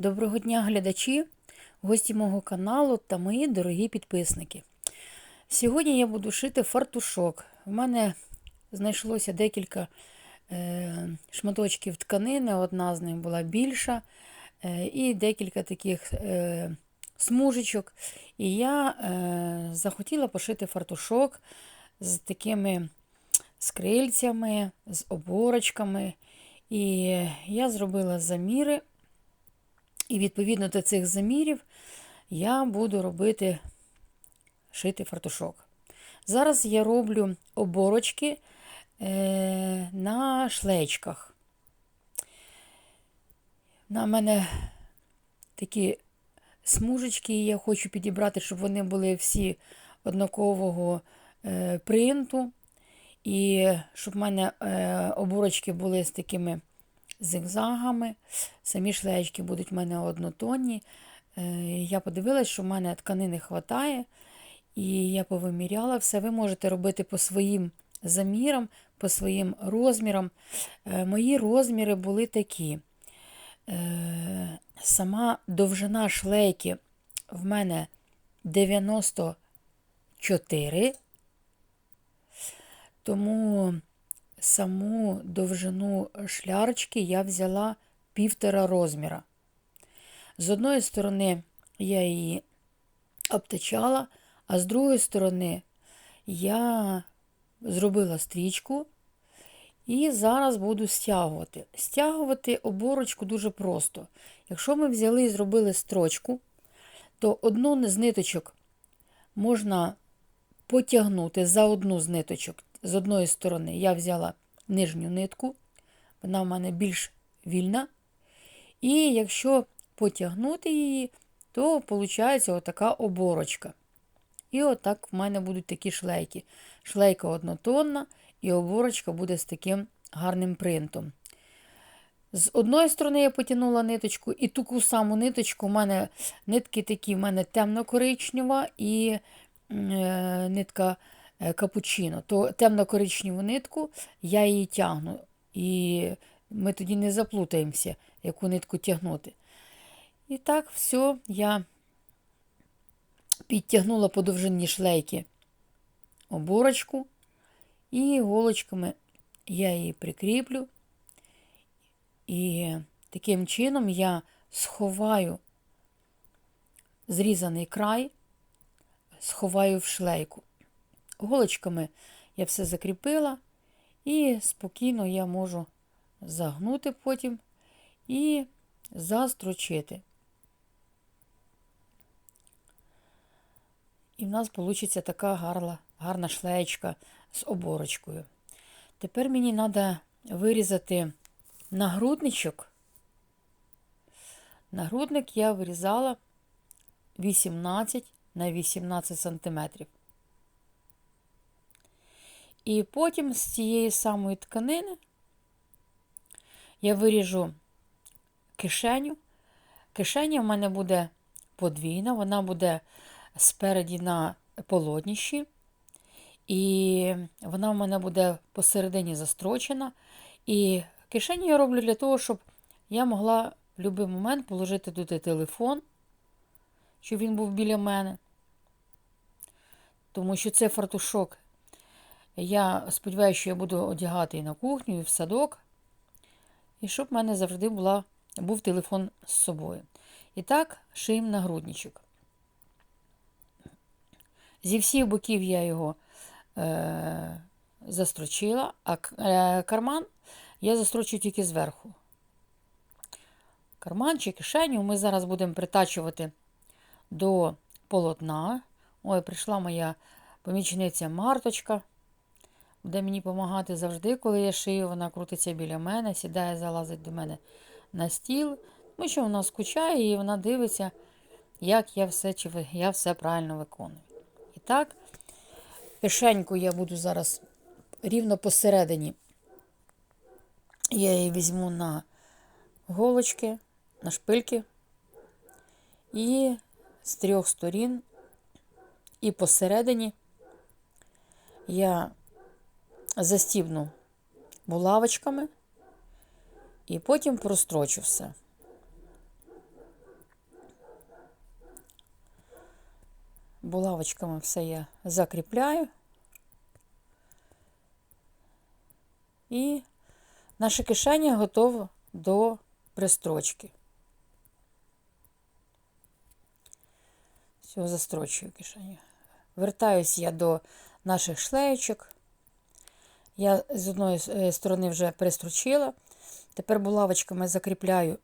Доброго дня, глядачі, гості мого каналу та мої дорогі підписники. Сьогодні я буду шити фартушок. У мене знайшлося декілька е, шматочків тканини, одна з них була більша, е, і декілька таких е, смужечок. І я захотіла пошити фартушок з такими скрильцями, з оборочками. І я зробила заміри. І відповідно до цих замірів я буду робити шити фартушок. Зараз я роблю оборочки е, на шлейчках. На мене такі смужечки, і я хочу підібрати, щоб вони були всі однакового е, принту. І щоб в мене е, оборочки були з такими зигзагами. Самі шлеєчки будуть в мене однотонні. Е, я подивилася, що в мене тканини вистачає. І я повиміряла все. Ви можете робити по своїм замірам, по своїм розмірам. Е, мої розміри були такі. Е, сама довжина шлейки в мене 94. Тому саму довжину шлярочки я взяла півтора розміра. З одної сторони я її обтачала, а з другої сторони я зробила стрічку і зараз буду стягувати. Стягувати оборочку дуже просто. Якщо ми взяли і зробили строчку, то одну з ниточок можна потягнути за одну з ниточок з одної сторони я взяла нижню нитку, вона в мене більш вільна. І якщо потягнути її, то виходить отака оборочка. І отак в мене будуть такі шлейки. Шлейка однотонна, і оборочка буде з таким гарним принтом. З одної сторони я потягнула ниточку, і таку саму ниточку у мене нитки такі, в мене темно-коричнева і е, нитка капучино, то темно-коричневу нитку я її тягну. І ми тоді не заплутаємося, яку нитку тягнути. І так, все, я підтягнула по довжині шлейки оборочку, і голочками я її прикріплю. І таким чином я сховаю зрізаний край, сховаю в шлейку. Голочками я все закріпила, і спокійно я можу загнути потім і застрочити. І в нас вийде така гарна, гарна шлеєчка з оборочкою. Тепер мені треба вирізати нагрудничок. Нагрудник я вирізала 18 на 18 сантиметрів. І потім з цієї самої тканини я виріжу кишеню. Кишеня в мене буде подвійна, вона буде спереді на полотнищі, і вона в мене буде посередині застрочена. І кишеню я роблю для того, щоб я могла в будь-який момент положити туди телефон, щоб він був біля мене. Тому що це фартушок я сподіваюся, що я буду одягати і на кухню, і в садок. І щоб в мене завжди була, був телефон з собою. І так, шиємо нагрудничок. Зі всіх боків я його е, застрочила, а е, карман я застрочую тільки зверху. Карман чи кишеню ми зараз будемо притачувати до полотна. Ой, прийшла моя помічниця Марточка буде мені допомагати завжди, коли я шию, вона крутиться біля мене, сідає, залазить до мене на стіл. Тому що вона скучає і вона дивиться, як я все чи я все правильно виконую. І так, кишеньку я буду зараз рівно посередині. Я її візьму на голочки, на шпильки. І з трьох сторін, і посередині я застібну булавочками і потім прострочу все. Булавочками все я закріпляю. І наше кишення готово до пристрочки. Все, застрочую кишеню. Вертаюсь я до наших шлеєчок. Я з одної е, сторони вже пристрочила. Тепер булавочками закріпляю,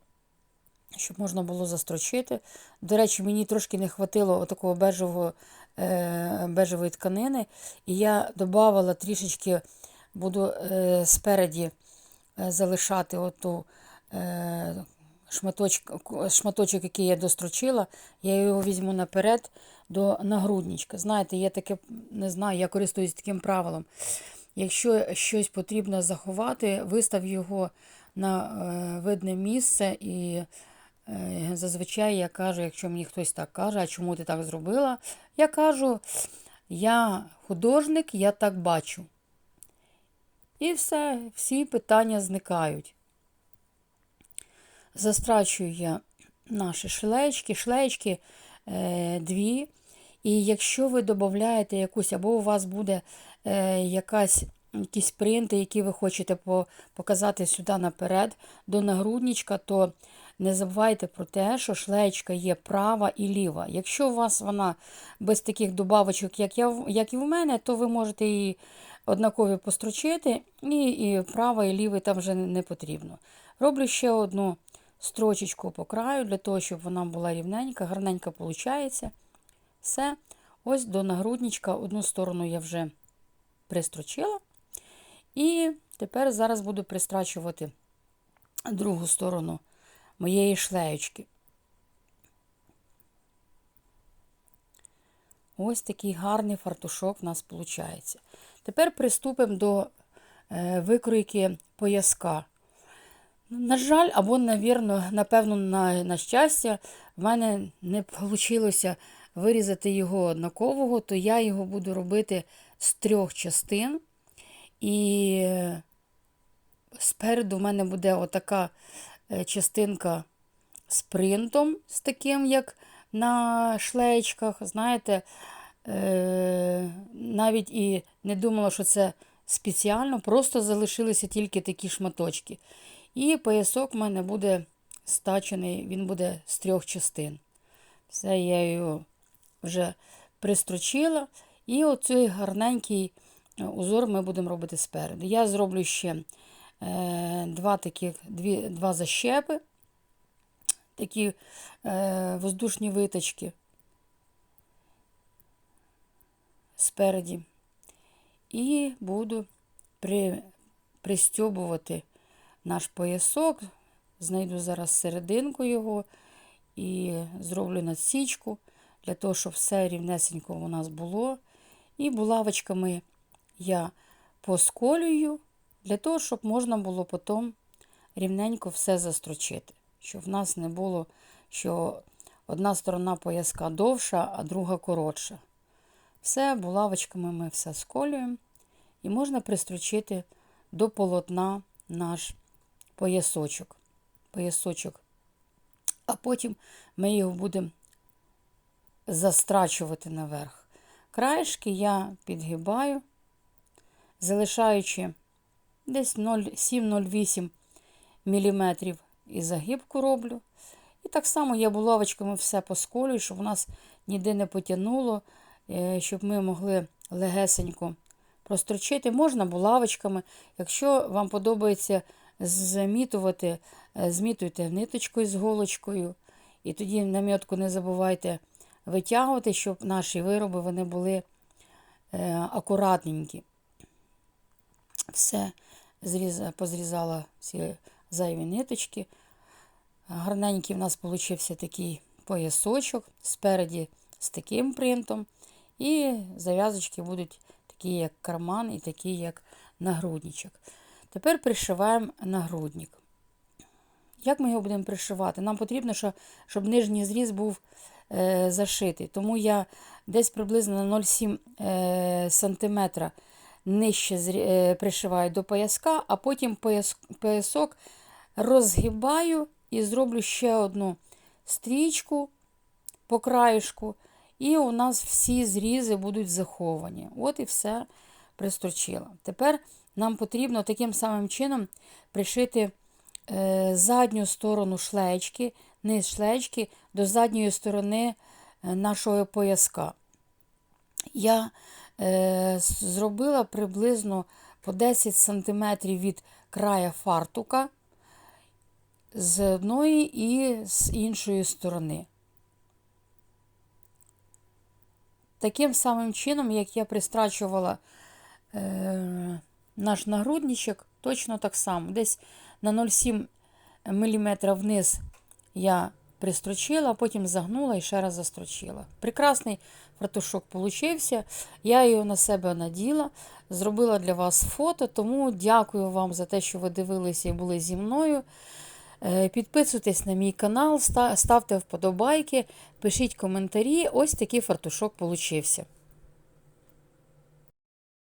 щоб можна було застрочити. До речі, мені трошки не хватило такого бежевого, е, бежевої тканини. І я додавала трішечки, буду е, спереді залишати оту шматочок, шматочок, який я дострочила, я його візьму наперед до нагрудничка. Знаєте, я таке не знаю, я користуюсь таким правилом. Якщо щось потрібно заховати, вистав його на е, видне місце. І е, зазвичай я кажу, якщо мені хтось так каже, а чому ти так зробила, я кажу, я художник, я так бачу. І все, всі питання зникають. Застрачую я наші шлеєчки, шлеєчки е, дві. І якщо ви додаєте якусь, або у вас буде якась, якісь принти, які ви хочете показати сюди наперед, до нагрудничка, то не забувайте про те, що шлеєчка є права і ліва. Якщо у вас вона без таких добавочок, як я, як і в мене, то ви можете її однакові построчити, і, і права і лівий там вже не потрібно. Роблю ще одну строчечку по краю, для того, щоб вона була рівненька, гарненька виходить. Все. Ось до нагрудничка одну сторону я вже пристрочила. І тепер зараз буду пристрачувати другу сторону моєї шлеєчки. Ось такий гарний фартушок в нас виходить. Тепер приступимо до е, викройки пояска. На жаль, або, навірно, напевно, на, на щастя, в мене не вийшло вирізати його однакового, то я його буду робити з трьох частин. І спереду в мене буде отака е, частинка з принтом, з таким, як на шлеєчках. Знаєте, е, навіть і не думала, що це спеціально, просто залишилися тільки такі шматочки. І поясок в мене буде стачений, він буде з трьох частин. Все, я його вже пристрочила. І оцей гарненький е, узор ми будемо робити спереду. Я зроблю ще е, два таких, дві, два защепи, такі е, воздушні виточки спереді. І буду при, пристьобувати наш поясок. Знайду зараз серединку його і зроблю надсічку, для того, щоб все рівнесенько у нас було. І булавочками я посколюю, для того, щоб можна було потім рівненько все застрочити. Щоб в нас не було, що одна сторона пояска довша, а друга коротша. Все, булавочками ми все сколюємо. І можна пристрочити до полотна наш поясочок. поясочок. А потім ми його будемо застрачувати наверх. Краєшки я підгибаю, залишаючи десь 0,7-0,8 мм і загибку роблю. І так само я булавочками все посколюю, щоб у нас ніде не потягнуло, е, щоб ми могли легесенько прострочити. Можна булавочками. Якщо вам подобається змітувати, е, змітуйте ниточкою з голочкою. І тоді намітку не забувайте витягувати, щоб наші вироби вони були е, акуратненькі. Все, позрізала всі зайві ниточки. Гарненький в нас получився такий поясочок спереді з таким принтом. І зав'язочки будуть такі, як карман, і такі, як нагрудничок. Тепер пришиваємо нагрудник. Як ми його будемо пришивати? Нам потрібно, щоб нижній зріз був е, зашитий. Тому я десь приблизно на 0,7 е, см нижче е, пришиваю до пояска, а потім пояс, поясок розгибаю і зроблю ще одну стрічку по краєшку. І у нас всі зрізи будуть заховані. От і все пристрочила. Тепер нам потрібно таким самим чином пришити е, задню сторону шлечки, низ шлечки до задньої сторони е, нашого пояска. Я е, зробила приблизно по 10 см від края фартука з одної і з іншої сторони. Таким самим чином, як я пристрачувала е, наш нагрудничок, точно так само. Десь на 0,7 мм вниз я пристрочила, потім загнула і ще раз застрочила. Прекрасний фартушок получився. Я його на себе наділа, зробила для вас фото, тому дякую вам за те, що ви дивилися і були зі мною. Е, Підписуйтесь на мій канал, ставте вподобайки, пишіть коментарі. Ось такий фартушок получився.